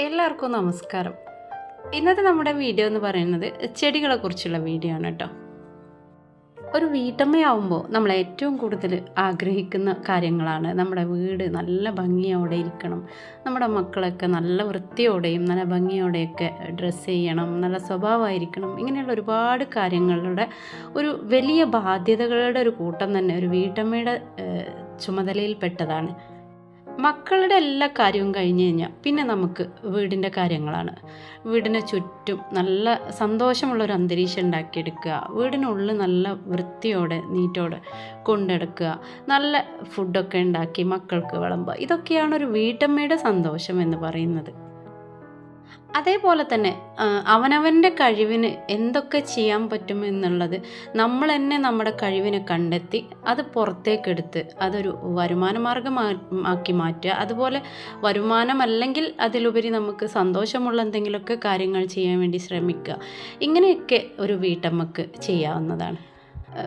എല്ലാവർക്കും നമസ്കാരം. ഇന്നത്തെ നമ്മുടെ വീഡിയോ എന്ന് പറയുന്നത് ചെടികളെ കുറിച്ചുള്ള വീഡിയോ ആണ് കേട്ടോ. ഒരു വീട്ടമ്മയാവുമ്പോൾ നമ്മൾ ഏറ്റവും കൂടുതൽ ആഗ്രഹിക്കുന്ന കാര്യങ്ങളാണ് നമ്മുടെ വീട് നല്ല ഭംഗിയോടെ ഇരിക്കണം നമ്മുടെ മക്കളൊക്കെ നല്ല വൃത്തിയോടെയും നല്ല ഭംഗിയോടെയൊക്കെ ഡ്രസ്സ് ചെയ്യണം നല്ല സ്വഭാവമായിരിക്കണം ഇങ്ങനെയുള്ള ഒരുപാട് കാര്യങ്ങളുടെ ഒരു വലിയ ബാധ്യതകളുടെ ഒരു കൂട്ടം തന്നെ ഒരു വീട്ടമ്മയുടെ ചുമതലയിൽ ചുമതലയിൽപ്പെട്ടതാണ്. മക്കളുടെ എല്ലാ കാര്യവും കഴിഞ്ഞ് കഴിഞ്ഞാൽ പിന്നെ നമുക്ക് വീടിന്റെ കാര്യങ്ങളാണ്. വീടിന് ചുറ്റും നല്ല സന്തോഷമുള്ളൊരു അന്തരീക്ഷം ഉണ്ടാക്കിയെടുക്കുക. വീടിനുള്ളിൽ നല്ല വൃത്തിയോടെ നീറ്റോടെ കൊണ്ടെടുക്കുക. നല്ല ഫുഡൊക്കെ ഉണ്ടാക്കി മക്കൾക്ക് വിളമ്പുക. ഇതൊക്കെയാണ് ഒരു വീട്ടമ്മയുടെ സന്തോഷം എന്ന് പറയുന്നത്. അതേപോലെ തന്നെ അവനവന്റെ കഴിവിന് എന്തൊക്കെ ചെയ്യാൻ പറ്റും എന്നുള്ളത് നമ്മൾ തന്നെ നമ്മുടെ കഴിവിനെ കണ്ടെത്തി അത് പുറത്തേക്കെടുത്ത് അതൊരു വരുമാന മാർഗമാക്കി മാറ്റുക. അതുപോലെ വരുമാനമല്ലെങ്കിൽ അതിലുപരി നമുക്ക് സന്തോഷമുള്ള എന്തെങ്കിലുമൊക്കെ കാര്യങ്ങൾ ചെയ്യാൻ വേണ്ടി ശ്രമിക്കുക. ഇങ്ങനെയൊക്കെ ഒരു വീട്ടമ്മക്ക് ചെയ്യാവുന്നതാണ്.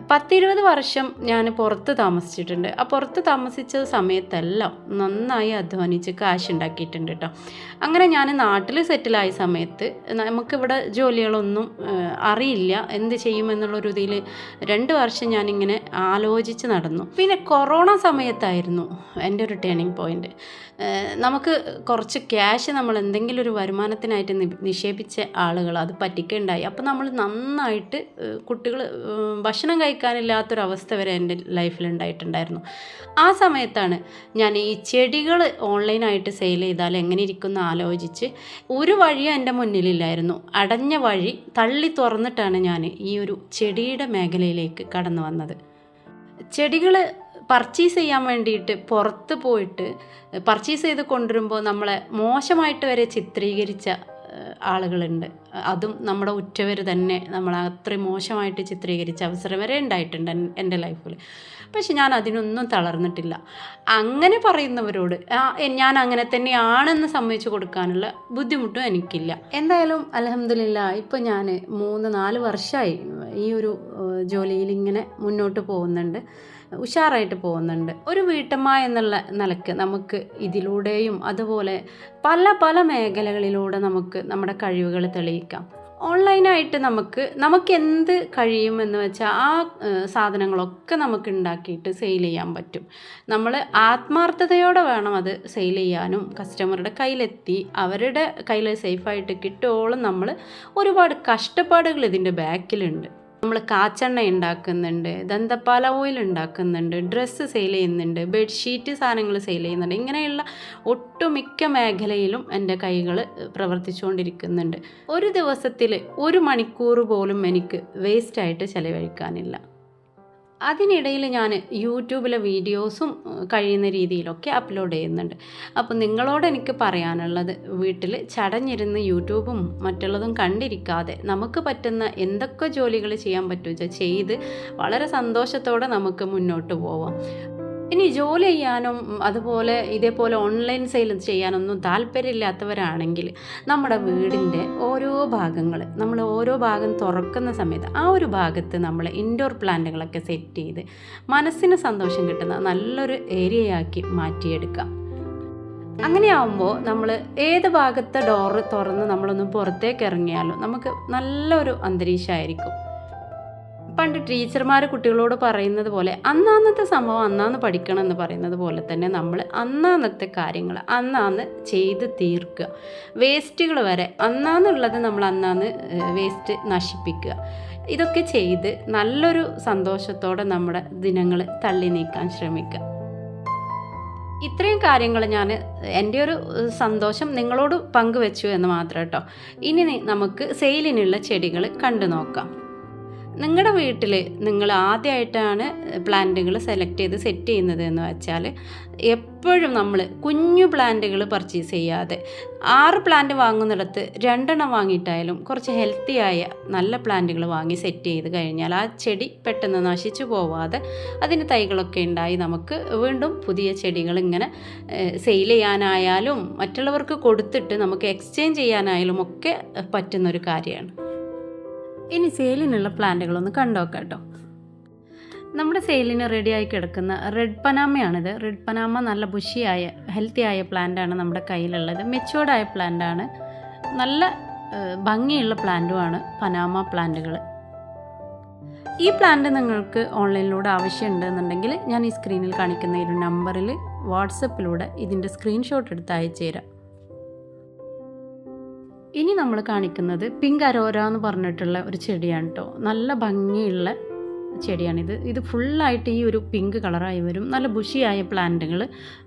പത്തിരുപത് വർഷം ഞാൻ പുറത്ത് താമസിച്ചിട്ടുണ്ട്. ആ പുറത്ത് താമസിച്ച സമയത്തെല്ലാം നന്നായി അധ്വാനിച്ച് കാശ് ഉണ്ടാക്കിയിട്ടുണ്ട് കേട്ടോ അങ്ങനെ ഞാൻ നാട്ടിൽ സെറ്റിലായ സമയത്ത് നമുക്കിവിടെ ജോലികളൊന്നും അറിയില്ല. എന്ത് ചെയ്യുമെന്നുള്ളൊരു ഇതിൽ രണ്ട് വർഷം ഞാനിങ്ങനെ ആലോചിച്ച് നടന്നു. പിന്നെ കൊറോണ സമയത്തായിരുന്നു എന്റെ ഒരു ടേണിംഗ് പോയിന്റ് നമുക്ക് കുറച്ച് ക്യാഷ് നമ്മൾ എന്തെങ്കിലും ഒരു വരുമാനത്തിനായിട്ട് നിക്ഷേപിച്ച ആളുകൾ അത് പറ്റിക്കുണ്ടായി അപ്പോൾ നമ്മൾ നന്നായിട്ട് കുട്ടികൾ ഭക്ഷണം കഴിക്കാനില്ലാത്തൊരവസ്ഥ വരെ എന്റെ ലൈഫിൽ ഉണ്ടായിട്ടുണ്ടായിരുന്നു ആ സമയത്താണ് ഞാൻ ഈ ചെടികൾ ഓൺലൈനായിട്ട് സെയിൽ ചെയ്താൽ എങ്ങനെ എന്ന് ആലോചിച്ച് ഒരു വഴിയും എന്റെ മുന്നിലില്ലായിരുന്നു. അടഞ്ഞ വഴി തള്ളി തുറന്നിട്ടാണ് ഞാൻ ഈ ഒരു ചെടിയുടെ മേഖലയിലേക്ക് കടന്നു വന്നത്. ചെടികൾ പർച്ചേസ് ചെയ്യാൻ വേണ്ടിയിട്ട് പുറത്ത് പോയിട്ട് പർച്ചേസ് ചെയ്ത് കൊണ്ടുവരുമ്പോൾ നമ്മളെ മോശമായിട്ട് വരെ ചിത്രീകരിച്ച ആളുകളുണ്ട്. അതും നമ്മുടെ ഉറ്റവർ തന്നെ നമ്മളെ അത്രയും മോശമായിട്ട് ചിത്രീകരിച്ച അവസരം വരെ ഉണ്ടായിട്ടുണ്ട് എൻ- എന്റെ ലൈഫിൽ. പക്ഷെ ഞാൻ അതിനൊന്നും തളർന്നിട്ടില്ല. അങ്ങനെ പറയുന്നവരോട് ഞാൻ അങ്ങനെ തന്നെയാണെന്ന് സമ്മതിച്ചു കൊടുക്കാനുള്ള ബുദ്ധിമുട്ടും എനിക്കില്ല. എന്തായാലും അലഹമില്ല ഇപ്പോൾ ഞാൻ മൂന്ന് നാല് വർഷമായി ഈ ഒരു ജോലിയിൽ ഇങ്ങനെ മുന്നോട്ട് പോകുന്നുണ്ട്. ഉഷാറായിട്ട് പോകുന്നുണ്ട്. ഒരു വീട്ടമ്മ എന്നുള്ള നിലയ്ക്ക് നമുക്ക് ഇതിലൂടെയും അതുപോലെ പല പല മേഖലകളിലൂടെ നമുക്ക് നമ്മുടെ കഴിവുകൾ തെളിയിക്കാം. ഓൺലൈനായിട്ട് നമുക്ക് നമുക്ക് എന്ത് കഴിയുമെന്ന് വെച്ചാൽ ആ സാധനങ്ങളൊക്കെ നമുക്ക് ഉണ്ടാക്കിയിട്ട് സെയിൽ ചെയ്യാൻ പറ്റും. നമ്മൾ ആത്മാർത്ഥതയോടെ വേണം അത് സെയിൽ ചെയ്യാനും കസ്റ്റമറുടെ കയ്യിലെത്തി അവരുടെ കയ്യിൽ സേഫായിട്ട് കിട്ടുവോളം നമ്മൾ ഒരുപാട് കഷ്ടപ്പാടുകൾ ഇതിന്റെ ബാക്കിലുണ്ട്. നമ്മൾ കാച്ചെണ്ണ ഉണ്ടാക്കുന്നുണ്ട് ദന്തപ്പാല ഓയിൽ ഉണ്ടാക്കുന്നുണ്ട് ഡ്രസ്സ് സെയിൽ ചെയ്യുന്നുണ്ട് ബെഡ്ഷീറ്റ് സാധനങ്ങൾ സെയിൽ ചെയ്യുന്നുണ്ട്. ഇങ്ങനെയുള്ള ഒട്ടുമിക്ക മേഖലയിലും എന്റെ കൈകൾ പ്രവർത്തിച്ചുകൊണ്ടിരിക്കുന്നുണ്ട് ഒരു ദിവസത്തിൽ ഒരു മണിക്കൂർ പോലും എനിക്ക് വേസ്റ്റായിട്ട് ചിലവഴിക്കാനില്ല. അതിനിടയിൽ ഞാൻ യൂട്യൂബിലെ വീഡിയോസും കഴിയുന്ന രീതിയിലൊക്കെ അപ്ലോഡ് ചെയ്യുന്നുണ്ട്. അപ്പോൾ നിങ്ങളോട് എനിക്ക് പറയാനുള്ളത് വീട്ടിൽ ചടഞ്ഞിരുന്ന് യൂട്യൂബും മറ്റുള്ളതും കണ്ടിരിക്കാതെ നമുക്ക് പറ്റുന്ന എന്തൊക്കെ ജോലികൾ ചെയ്യാൻ പറ്റുക ചെയ്ത് വളരെ സന്തോഷത്തോടെ നമുക്ക് മുന്നോട്ട് പോവാം. ഇനി ജോലി ചെയ്യാനും അതുപോലെ ഇതേപോലെ ഓൺലൈൻ സെയിൽ ചെയ്യാനൊന്നും താല്പര്യമില്ലാത്തവരാണെങ്കിൽ നമ്മുടെ വീടിന്റെ ഓരോ ഭാഗങ്ങൾ നമ്മൾ ഓരോ ഭാഗം തുറക്കുന്ന സമയത്ത് ആ ഒരു ഭാഗത്ത് നമ്മൾ ഇൻഡോർ പ്ലാന്റുകളൊക്കെ സെറ്റ് ചെയ്ത് മനസ്സിന് സന്തോഷം കിട്ടുന്ന നല്ലൊരു ഏരിയയാക്കി മാറ്റിയെടുക്കാം. അങ്ങനെയാവുമ്പോൾ നമ്മൾ ഏത് ഭാഗത്തെ ഡോറ് തുറന്ന് നമ്മളൊന്ന് പുറത്തേക്ക് ഇറങ്ങിയാലും നമുക്ക് നല്ലൊരു അന്തരീക്ഷമായിരിക്കും. പണ്ട് ടീച്ചർമാർ കുട്ടികളോട് പറയുന്നത് പോലെ അന്നാന്നത്തെ സംഭവം അന്നാന്ന് പഠിക്കണം എന്ന് പറയുന്നത് പോലെ തന്നെ നമ്മൾ അന്നാന്നത്തെ കാര്യങ്ങൾ അന്നാന്ന് ചെയ്ത് തീർക്കുക. വേസ്റ്റുകൾ വരെ അന്നാന്നുള്ളത് നമ്മൾ അന്നാന്ന് വേസ്റ്റ് നശിപ്പിക്കുക. ഇതൊക്കെ ചെയ്ത് നല്ലൊരു സന്തോഷത്തോടെ നമ്മുടെ ദിനങ്ങൾ തള്ളി നീക്കാൻ ശ്രമിക്കുക. ഇത്രയും കാര്യങ്ങൾ ഞാൻ എന്റെ ഒരു സന്തോഷം നിങ്ങളോട് പങ്കുവെച്ചു എന്ന് മാത്രം കേട്ടോ. ഇനി നമുക്ക് സെയിലിനുള്ള ചെടികൾ കണ്ടു നോക്കാം. നിങ്ങളുടെ വീട്ടിൽ നിങ്ങൾ ആദ്യമായിട്ടാണ് പ്ലാന്റുകൾ സെലക്ട് ചെയ്ത് സെറ്റ് ചെയ്യുന്നത് എന്ന് വെച്ചാൽ എപ്പോഴും നമ്മൾ കുഞ്ഞു പ്ലാന്റുകൾ പർച്ചേസ് ചെയ്യാതെ ആറ് പ്ലാന്റ് വാങ്ങുന്നിടത്ത് രണ്ടെണ്ണം വാങ്ങിയിട്ടായാലും കുറച്ച് ഹെൽത്തിയായ നല്ല പ്ലാന്റുകൾ വാങ്ങി സെറ്റ് ചെയ്ത് കഴിഞ്ഞാൽ ആ ചെടി പെട്ടെന്ന് നശിച്ചു പോവാതെ അതിന് തൈകളൊക്കെ ഉണ്ടായി നമുക്ക് വീണ്ടും പുതിയ ചെടികൾ ഇങ്ങനെ സെയിൽ ചെയ്യാനായാലും മറ്റുള്ളവർക്ക് കൊടുത്തിട്ട് നമുക്ക് എക്സ്ചേഞ്ച് ചെയ്യാനായാലും ഒക്കെ പറ്റുന്നൊരു കാര്യമാണ് ഇനി സെയിലിനുള്ള പ്ലാന്റുകളൊന്ന് കണ്ടോക്കാം കേട്ടോ. നമ്മുടെ സെയിലിന് റെഡിയായി കിടക്കുന്ന റെഡ് പനാമയാണിത്. റെഡ് പനാമ നല്ല ബുഷിയായ ഹെൽത്തി ആയ പ്ലാന്റാണ് നമ്മുടെ കയ്യിലുള്ളത്. മെച്ചുവേർഡായ പ്ലാന്റാണ് നല്ല ഭംഗിയുള്ള പ്ലാന്റുമാണ് പനാമ പ്ലാന്റുകൾ ഈ പ്ലാന്റ് നിങ്ങൾക്ക് ഓൺലൈനിലൂടെ ആവശ്യമുണ്ടെന്നുണ്ടെങ്കിൽ ഞാൻ ഈ സ്ക്രീനിൽ കാണിക്കുന്ന ഒരു നമ്പറിൽ വാട്സപ്പിലൂടെ ഇതിന്റെ സ്ക്രീൻഷോട്ട് എടുത്ത് അയച്ചു തരാം ഇനി നമ്മൾ കാണിക്കുന്നത് പിങ്ക് അരോര എന്ന് പറഞ്ഞിട്ടുള്ള ഒരു ചെടിയാണ് കേട്ടോ നല്ല ഭംഗിയുള്ള ചെടിയാണിത് ഇത്. ഫുള്ളായിട്ട് ഈ ഒരു പിങ്ക് കളറായി വരും. നല്ല ബുഷിയായ പ്ലാന്റുകൾ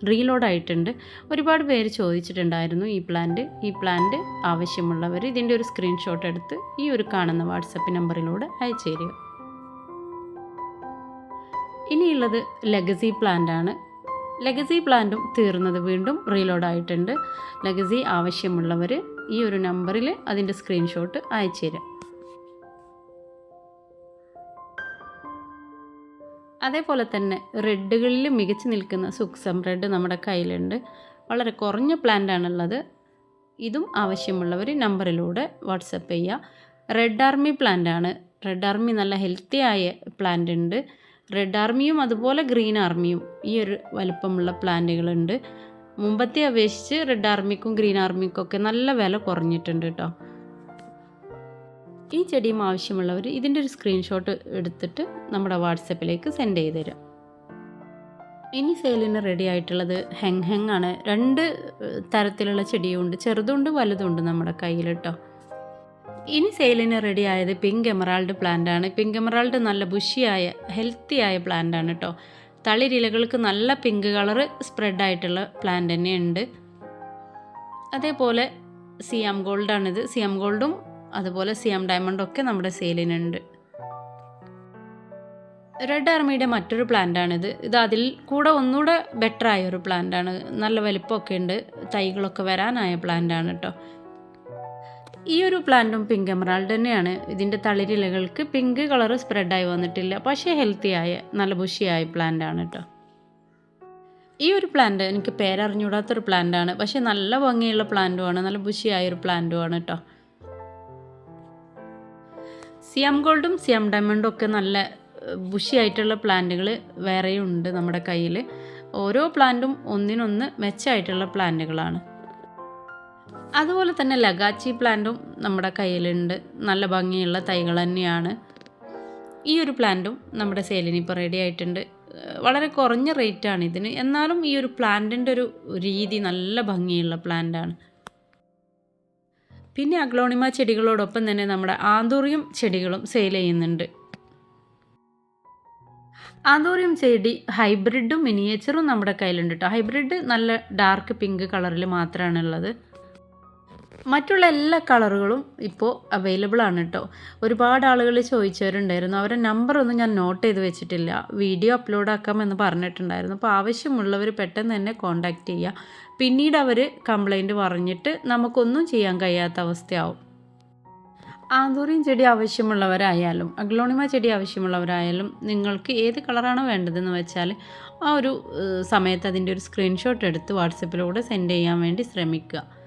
റീലോഡായിട്ടുണ്ട് ഒരുപാട് പേര് ചോദിച്ചിട്ടുണ്ടായിരുന്നു ഈ പ്ലാന്റ് ഈ പ്ലാന്റ് ആവശ്യമുള്ളവർ ഇതിന്റെ ഒരു സ്ക്രീൻഷോട്ട് എടുത്ത് ഈ ഒരു കാണുന്ന വാട്സപ്പ് നമ്പറിലൂടെ അയച്ചു തരിക ഇനിയുള്ളത് ലെഗസി പ്ലാന്റാണ് ലെഗസി പ്ലാന്റും തീർന്നത് വീണ്ടും റീലോഡായിട്ടുണ്ട് ലെഗസി ആവശ്യമുള്ളവർ ഈ ഒരു നമ്പറിൽ അതിന്റെ സ്ക്രീൻഷോട്ട് അയച്ചു തരാം. അതേപോലെ തന്നെ റെഡുകളിൽ മികച്ചു നിൽക്കുന്ന സുക്സം റെഡ് നമ്മുടെ കയ്യിലുണ്ട്. വളരെ കുറഞ്ഞ പ്ലാന്റ് ആണുള്ളത്. ഇതും ആവശ്യമുള്ളവർ നമ്പറിലൂടെ വാട്സപ്പ് ചെയ്യുക റെഡ് ആർമി പ്ലാന്റ് ആണ്. റെഡ് ആർമി നല്ല ഹെൽത്തി ആയ പ്ലാന്റ് ഉണ്ട്. റെഡ് ആർമിയും അതുപോലെ ഗ്രീൻ ആർമിയും ഈ ഒരു വലുപ്പമുള്ള പ്ലാന്റുകളുണ്ട് മുമ്പത്തെ അപേക്ഷിച്ച് റെഡ് ആർമിക്കും ഗ്രീൻ ആർമിക്കും ഒക്കെ നല്ല വില കുറഞ്ഞിട്ടുണ്ട് കേട്ടോ. ഈ ചെടിയും ആവശ്യമുള്ളവർ ഇതിന്റെ ഒരു സ്ക്രീൻഷോട്ട് എടുത്തിട്ട് നമ്മുടെ വാട്സപ്പിലേക്ക് സെൻഡ് ചെയ്ത് തരാം. ഇനി സെയിലിന് റെഡി ആയിട്ടുള്ളത് ഹെങ് ഹെങ് ആണ്. രണ്ട് തരത്തിലുള്ള ചെടിയുണ്ട്. ചെറുതുണ്ട് വലുതുണ്ട് നമ്മുടെ കയ്യിൽ കേട്ടോ. ഇനി സെയിലിന് റെഡി ആയത് പിങ്ക് എമറാൾഡ് പ്ലാന്റ് ആണ്. പിങ്ക് എമറാൾഡ് നല്ല ബുഷിയായ ഹെൽത്തിയായ പ്ലാന്റ് ആണ് കേട്ടോ. തളിരിലകൾക്ക് നല്ല പിങ്ക് കളർ സ്പ്രെഡ് ആയിട്ടുള്ള പ്ലാന്റ് തന്നെയുണ്ട്. അതേപോലെ സിയാം ഗോൾഡാണിത് സിയാം ഗോൾഡും അതുപോലെ സിയാം ഡയമണ്ടും ഒക്കെ നമ്മുടെ സെയിലിനുണ്ട് റെഡ് ആർമിയുടെ മറ്റൊരു പ്ലാന്റാണിത് ഇത് അതിൽ കൂടെ ഒന്നുകൂടെ ബെറ്റർ ആയ ഒരു പ്ലാന്റാണ് നല്ല വലിപ്പമൊക്കെ ഉണ്ട്. തൈകളൊക്കെ വരാനായ പ്ലാന്റാണ് കേട്ടോ ഈ ഒരു പ്ലാന്റും പിങ്ക് എമറാൾഡ് തന്നെയാണ്. ഇതിന്റെ തളിരിലകൾക്ക് പിങ്ക് കളർ സ്പ്രെഡായി വന്നിട്ടില്ല. പക്ഷേ ഹെൽത്തി ആയ നല്ല ബുഷിയായ പ്ലാന്റ് ആണ് കേട്ടോ ഈ ഒരു പ്ലാന്റ് എനിക്ക് പേരറിഞ്ഞൂടാത്തൊരു പ്ലാന്റ് ആണ്. പക്ഷേ നല്ല ഭംഗിയുള്ള പ്ലാന്റുമാണ് നല്ല ബുഷിയായ ഒരു പ്ലാന്റുമാണ് കേട്ടോ സിയാം ഗോൾഡും സിയാം ഡയമണ്ടും ഒക്കെ നല്ല ബുഷിയായിട്ടുള്ള പ്ലാന്റുകൾ വേറെയും ഉണ്ട് നമ്മുടെ കയ്യിൽ ഓരോ പ്ലാന്റും ഒന്നിനൊന്ന് മെച്ചമായിട്ടുള്ള പ്ലാന്റുകളാണ് അതുപോലെ തന്നെ ലഗാച്ചി പ്ലാന്റും നമ്മുടെ കയ്യിലുണ്ട്. നല്ല ഭംഗിയുള്ള തൈകൾ തന്നെയാണ്. ഈ ഒരു പ്ലാന്റും നമ്മുടെ സെയിലിന് ഇപ്പോൾ റെഡി ആയിട്ടുണ്ട്. വളരെ കുറഞ്ഞ റേറ്റാണ് ഇതിന്. എന്നാലും ഈ ഒരു പ്ലാന്റിന്റെ ഒരു രീതി നല്ല ഭംഗിയുള്ള പ്ലാന്റാണ് പിന്നെ അഗ്ലോണിമ ചെടികളോടൊപ്പം തന്നെ നമ്മുടെ ആന്തൂറിയം ചെടികളും സെയിൽ ചെയ്യുന്നുണ്ട്. ആന്തൂറിയം ചെടി ഹൈബ്രിഡും മിനിയേച്ചറും നമ്മുടെ കയ്യിലുണ്ട് കേട്ടോ ഹൈബ്രിഡ് നല്ല ഡാർക്ക് പിങ്ക് കളറിൽ മാത്രമാണ് ഉള്ളത്. മറ്റുള്ള എല്ലാ കളറുകളും ഇപ്പോൾ അവൈലബിൾ ആണ് കേട്ടോ ഒരുപാട് ആളുകൾ ചോദിച്ചവരുണ്ടായിരുന്നു. അവരുടെ നമ്പറൊന്നും ഞാൻ നോട്ട് ചെയ്ത് വെച്ചിട്ടില്ല. വീഡിയോ അപ്ലോഡ് ആക്കാമെന്ന് പറഞ്ഞിട്ടുണ്ടായിരുന്നു. അപ്പോൾ ആവശ്യമുള്ളവർ പെട്ടെന്ന് തന്നെ കോൺടാക്റ്റ് ചെയ്യുക പിന്നീട് അവർ കംപ്ലൈന്റ് പറഞ്ഞിട്ട് നമുക്കൊന്നും ചെയ്യാൻ കഴിയാത്ത അവസ്ഥയാവും. ആന്തൂറിയും ചെടി ആവശ്യമുള്ളവരായാലും അഗ്ലോണിമ ചെടി ആവശ്യമുള്ളവരായാലും നിങ്ങൾക്ക് ഏത് കളറാണ് വേണ്ടതെന്ന് വെച്ചാൽ ആ ഒരു സമയത്ത് അതിന്റെ ഒരു സ്ക്രീൻഷോട്ട് എടുത്ത് വാട്സപ്പിലൂടെ സെൻഡ് ചെയ്യാൻ വേണ്ടി ശ്രമിക്കുക.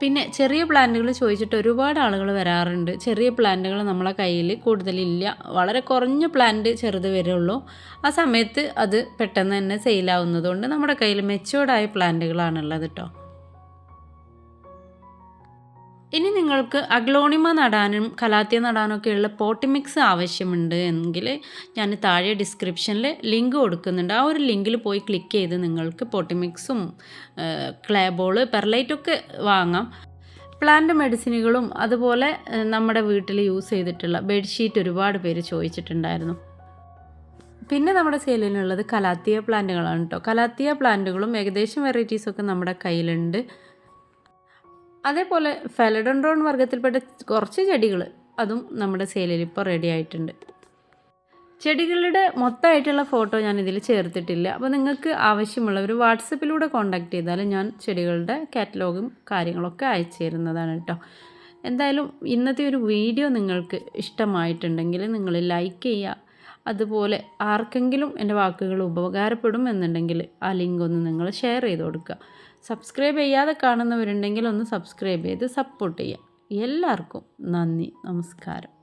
പിന്നെ ചെറിയ പ്ലാന്റുകൾ ചോദിച്ചിട്ട് ഒരുപാട് ആളുകൾ വരാറുണ്ട്. ചെറിയ പ്ലാന്റുകൾ നമ്മളെ കയ്യിൽ കൂടുതലില്ല. വളരെ കുറഞ്ഞ പ്ലാന്റ് ചെറുത് വരുള്ളൂ ആ സമയത്ത് അത് പെട്ടെന്ന് തന്നെ സെയിലാവുന്നതുകൊണ്ട് നമ്മുടെ കയ്യിൽ മെച്ചുവേർഡായ പ്ലാന്റുകളാണുള്ളത് കേട്ടോ ഇനി നിങ്ങൾക്ക് അഗ്ലോണിമ നടാനും കലാത്തിയ നടാനൊക്കെയുള്ള പോട്ടി മിക്സ് ആവശ്യമുണ്ട് എങ്കിൽ ഞാൻ താഴെ ഡിസ്ക്രിപ്ഷനിൽ ലിങ്ക് കൊടുക്കുന്നുണ്ട്. ആ ഒരു ലിങ്കിൽ പോയി ക്ലിക്ക് ചെയ്ത് നിങ്ങൾക്ക് പോട്ടി മിക്സും ക്ലേബോൾ പെർലൈറ്റൊക്കെ വാങ്ങാം. പ്ലാന്റ് മെഡിസിനുകളും അതുപോലെ നമ്മുടെ വീട്ടിൽ യൂസ് ചെയ്തിട്ടുള്ള ബെഡ്ഷീറ്റ് ഒരുപാട് പേര് ചോദിച്ചിട്ടുണ്ടായിരുന്നു. പിന്നെ നമ്മുടെ സെയിലിനുള്ളത് കലാത്തിയ പ്ലാന്റുകളാണ് കേട്ടോ കലാത്തിയ പ്ലാന്റുകളും ഏകദേശം വെറൈറ്റീസൊക്കെ നമ്മുടെ കയ്യിലുണ്ട്. അതേപോലെ ഫെലഡൻഡ്രോൺ വർഗത്തിൽപ്പെട്ട കുറച്ച് ചെടികൾ അതും നമ്മുടെ സെയിലിൽ ഇപ്പോൾ റെഡി ആയിട്ടുണ്ട്. ചെടികളുടെ മൊത്തമായിട്ടുള്ള ഫോട്ടോ ഞാൻ ഇതിൽ ചേർത്തിട്ടില്ല. അപ്പോൾ നിങ്ങൾക്ക് ആവശ്യമുള്ളവർ വാട്സപ്പിലൂടെ കോൺടാക്ട് ചെയ്താൽ ഞാൻ ചെടികളുടെ കാറ്റലോഗും കാര്യങ്ങളൊക്കെ അയച്ചു തരുന്നതാണ് കേട്ടോ. എന്തായാലും ഇന്നത്തെ ഒരു വീഡിയോ നിങ്ങൾക്ക് ഇഷ്ടമായിട്ടുണ്ടെങ്കിൽ നിങ്ങൾ ലൈക്ക് ചെയ്യുക. അതുപോലെ ആർക്കെങ്കിലും എന്റെ വാക്കുകൾ ഉപകാരപ്പെടും എന്നുണ്ടെങ്കിൽ ആ ലിങ്ക് ഒന്ന് നിങ്ങൾ ഷെയർ ചെയ്ത് കൊടുക്കുക. സബ്സ്ക്രൈബ് ചെയ്യാതെ കാണുന്നവരുണ്ടെങ്കിൽ ഒന്ന് സബ്സ്ക്രൈബ് ചെയ്ത് സപ്പോർട്ട് ചെയ്യുക. എല്ലാവർക്കും നന്ദി. നമസ്കാരം.